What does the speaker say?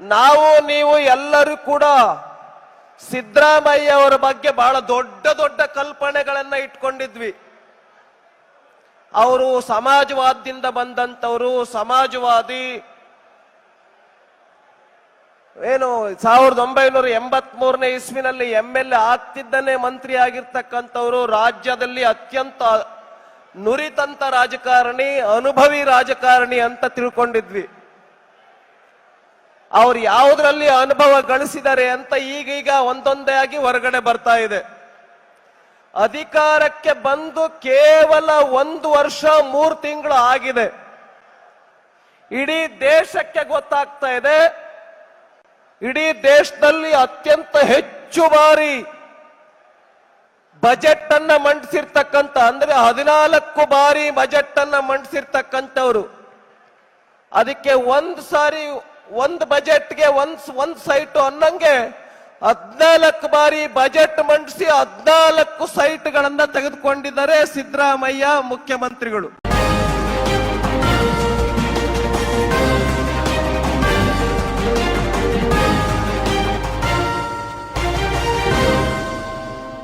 ನಾವು ನೀವು ಎಲ್ಲರೂ ಕೂಡ ಸಿದ್ದರಾಮಯ್ಯ ಅವರ ಬಗ್ಗೆ ಬಹಳ ದೊಡ್ಡ ದೊಡ್ಡ ಕಲ್ಪನೆಗಳನ್ನ ಇಟ್ಕೊಂಡಿದ್ವಿ. ಅವರು ಸಮಾಜವಾದದಿಂದ ಬಂದಂತವರು ಸಮಾಜವಾದಿ, ಏನು ಸಾವಿರದ ಒಂಬೈನೂರ ಎಂಬತ್ ಮೂರನೇ ಇಸ್ವಿನಲ್ಲಿ ಎಂ ಎಲ್ ಎ ಆಗ್ತಿದ್ದನೆ ಮಂತ್ರಿ ಆಗಿರ್ತಕ್ಕಂಥವ್ರು, ರಾಜ್ಯದಲ್ಲಿ ಅತ್ಯಂತ ನುರಿತಂತ ರಾಜಕಾರಣಿ, ಅನುಭವಿ ರಾಜಕಾರಣಿ ಅಂತ ತಿಳ್ಕೊಂಡಿದ್ವಿ. ಅವ್ರು ಯಾವುದರಲ್ಲಿ ಅನುಭವ ಗಳಿಸಿದ್ದಾರೆ ಅಂತ ಈಗೀಗ ಒಂದೊಂದೇ ಆಗಿ ಹೊರಗಡೆ ಬರ್ತಾ ಇದೆ. ಅಧಿಕಾರಕ್ಕೆ ಬಂದು ಕೇವಲ ಒಂದು ವರ್ಷ, ಮೂರು ತಿಂಗಳು ಆಗಿದೆ. ಇಡೀ ದೇಶಕ್ಕೆ ಗೊತ್ತಾಗ್ತಾ ಇದೆ, ಇಡೀ ದೇಶದಲ್ಲಿ ಅತ್ಯಂತ ಹೆಚ್ಚು ಬಾರಿ ಬಜೆಟ್ ಅನ್ನ ಮಂಡಿಸಿರ್ತಕ್ಕಂಥ, ಅಂದ್ರೆ ಹದಿನಾಲ್ಕು ಬಾರಿ ಬಜೆಟ್ ಅನ್ನ ಮಂಡಿಸಿರ್ತಕ್ಕಂಥವ್ರು. ಅದಕ್ಕೆ ಒಂದ್ ಸಾರಿ ಒಂದ್ ಬಜೆಟ್ಗೆ ಒಂದ್ ಒಂದ್ ಸೈಟು ಅನ್ನಂಗೆ ಹದ್ನಾಲ್ಕು ಬಾರಿ ಬಜೆಟ್ ಮಂಡಿಸಿ ಹದ್ನಾಲ್ಕು ಸೈಟ್ಗಳನ್ನ ತೆಗೆದುಕೊಂಡಿದ್ದಾರೆ ಸಿದ್ದರಾಮಯ್ಯ ಮುಖ್ಯಮಂತ್ರಿಗಳು.